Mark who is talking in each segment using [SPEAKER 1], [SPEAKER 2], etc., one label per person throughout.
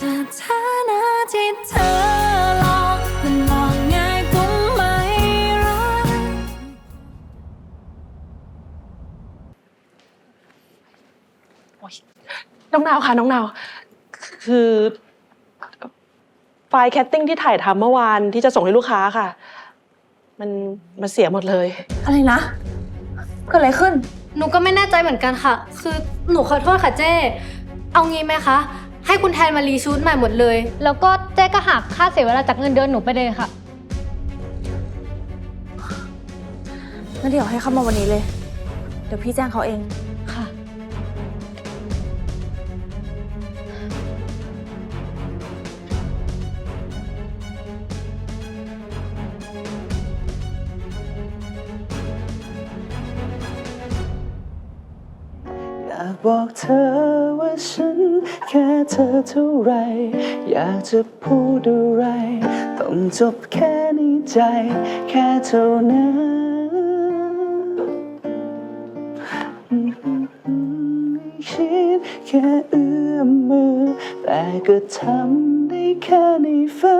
[SPEAKER 1] สถานะที่เธอลองมันลองง่ายกว่าไหมรัก
[SPEAKER 2] น้องนาวค่ะ น้องนาว คือไฟล์แคสติ้งที่ถ่ายทำเมื่อวานที่จะส่งให้ลูกค้าค่ะ มันมันเสียหมดเลย
[SPEAKER 3] อะไรนะ เกิดอะไรขึ้น
[SPEAKER 4] หนูก็ไม่แน่ใจเหมือนกันค่ะ คือหนูขอโทษค่ะเจ้ เอางี้ไหมคะ ให้คุณแทนมารีชูดใหม่หมดเลย แล้วก็เจ๊ก็หักค่าเสียเวลาจากเงินเดือนหนูไปเลยค่ะ
[SPEAKER 3] งั้นเดี๋ยวให้เข้ามาวันนี้เลย เดี๋ยวพี่แจ้งเขาเอง
[SPEAKER 5] บอกเธอว่าฉันแค่เธอเท่าไร อยากจะพูดอะไร ต้องจบแค่ในใจ แค่เท่านั้นคิดแค่เอื้อมมือ แต่ก็ทำได้แค่ในฝั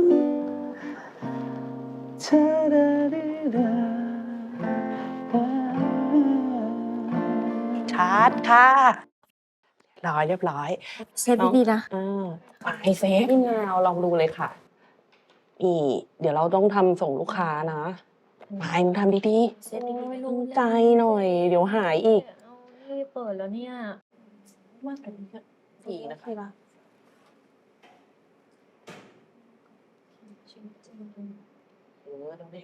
[SPEAKER 5] นเชา
[SPEAKER 2] ร์จค่ะเรียบร้อยเรียบร้อย
[SPEAKER 3] เซฟดีๆนะ
[SPEAKER 2] อ่าไปเซฟพี่นาวลองดูเลยค่ะนี่เดี๋ยวเราต้องทำส่งลูกค้านะไปมึงทำดีๆ
[SPEAKER 4] เซฟยังไม่รู้
[SPEAKER 2] ตั้งใจหน่อย เดี๋ยวหายอีก
[SPEAKER 4] รีบเปิดแล้วเนี่ย
[SPEAKER 2] มากกว่านี้ก็อีกนะคะเออเดี๋ยวเด็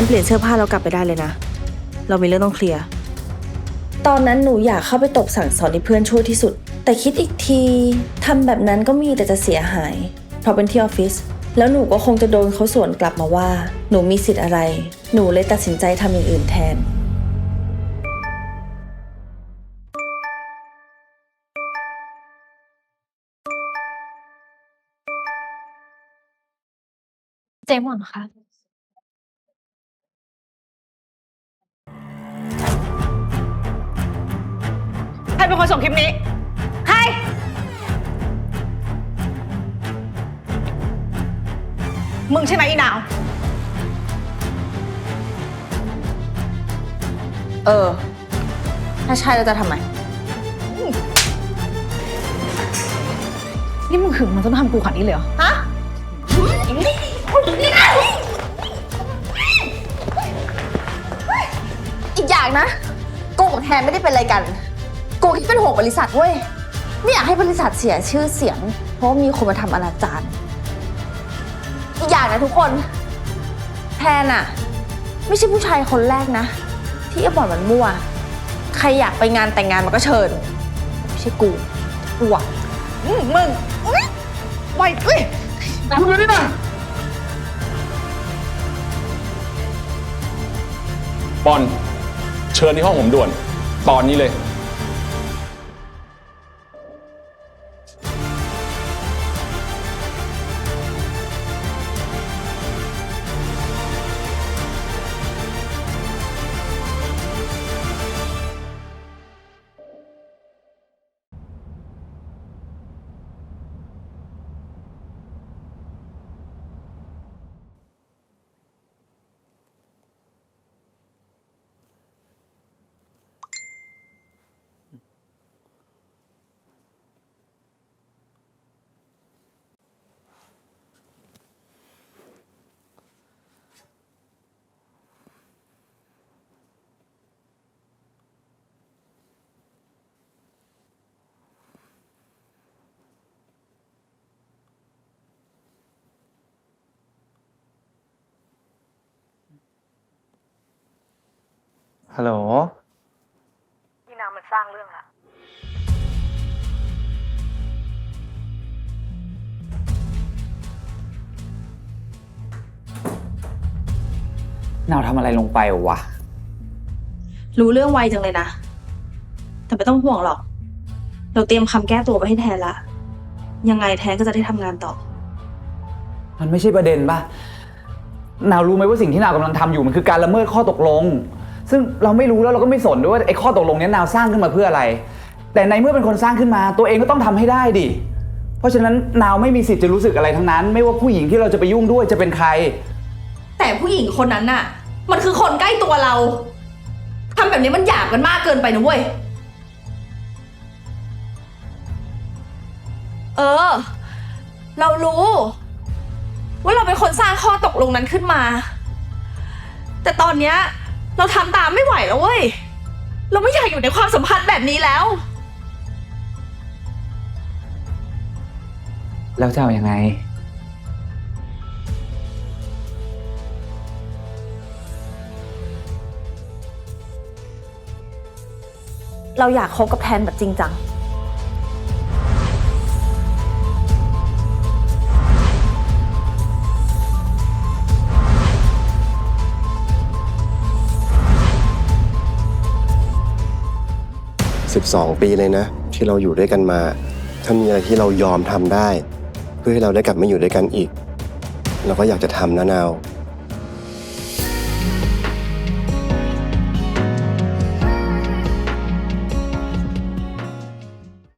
[SPEAKER 3] นเปลี่ยนเสื้อผ้าเรากลับไปได้เลยนะ เรามีเรื่องต้องเคลียร์ ตอนนั้นหนูอยากเข้าไปตบสั่งสอนให้เพื่อนช่วยที่สุด แต่คิดอีกทีทำแบบนั้นก็มีแต่จะเสียหาย เพราะเป็นที่ออฟฟิศ แล้วหนูก็คงจะโดนเขาสวนกลับมาว่า หนูมีสิทธิ์อะไร หนูเลยตัดสินใจทำอย่างอื่นแทน
[SPEAKER 4] เจมอนค่ะ
[SPEAKER 6] รเป็นคนส่งคลิปนี้ ใคร มึงใช่ไหมอีนาว
[SPEAKER 3] เออ ถ้าใช่แล้วจะทำไม
[SPEAKER 6] นี่มึงหึงมันจนทำกูขนาดนี้เลยเหรอ ฮะ
[SPEAKER 3] อีกอย่างนะกูกับแทนไม่ได้เป็นอะไรกัน กูคิดเป็นห่วงบริษัทเว้ย ไม่อยากให้บริษัทเสียชื่อเสียง เพราะว่ามีคนมาทำอนาจารอีกอย่างนะทุกคนแทนอะไม่ใช่ผู้ชายคนแรกนะ ที่ไอ้บอลมันมั่ว ใครอยากไปงานแต่งงานมันก็เชิญ ไม่ใช่กูอ้วก
[SPEAKER 6] อืมมึงอุ๊ยไวเอ้ยคุณดูนี่นะ
[SPEAKER 7] บอลเชิญที่ห้องผมด่วน
[SPEAKER 8] ตอนนี้เลย
[SPEAKER 5] ฮัลโหล
[SPEAKER 9] พี่นามันสร้างเรื่องละ
[SPEAKER 5] นาวทำอะไรลงไปวะ
[SPEAKER 3] รู้เรื่องไวจังเลยนะ แต่ไม่ต้องห่วงหรอก เราเตรียมคำแก้ตัวไปให้แทนละ ยังไงแทนก็จะได้ทำงานต่อ
[SPEAKER 5] มันไม่ใช่ประเด็นป่ะ นาวรู้ไหมว่าสิ่งที่นาวกำลังทำอยู่มันคือการละเมิดข้อตกลง ซึ่งเราไม่รู้แล้วเราก็ไม่สนด้วยว่าไอ้ข้อตกลงเนี้ยนาวสร้างขึ้นมาเพื่ออะไร แต่ในเมื่อเป็นคนสร้างขึ้นมา ตัวเองก็ต้องทำให้ได้ดิ เพราะฉะนั้นนาวไม่มีสิทธิ์จะรู้สึกอะไรทั้งนั้น ไม่ว่าผู้หญิงที่เราจะไปยุ่งด้วยจะเป็นใคร
[SPEAKER 3] แต่ผู้หญิงคนนั้นน่ะ มันคือคนใกล้ตัวเราทำแบบนี้มันหยาบกันมากเกินไปนะเว้ย เออ เรารู้ ว่าเราเป็นคนสร้างข้อตกลงนั้นขึ้นมา แต่ตอนเนี้ย เราทำตามไม่ไหวแล้วเว้ย เราไม่อยากอยู่ในความสัมพันธ์แบบนี้แล้ว
[SPEAKER 5] แล้วจะเอาอยัางไง
[SPEAKER 9] เราอยากคบกับแทนแบบจริงจัง
[SPEAKER 10] 12 ปีเลยนะ ที่เราอยู่ด้วยกันมา ถ้ามีอะไรที่เรายอมทำได้ เพื่อให้เราได้กลับมาอยู่ด้วยกันอีก เราก็อยากจะทำนะนาว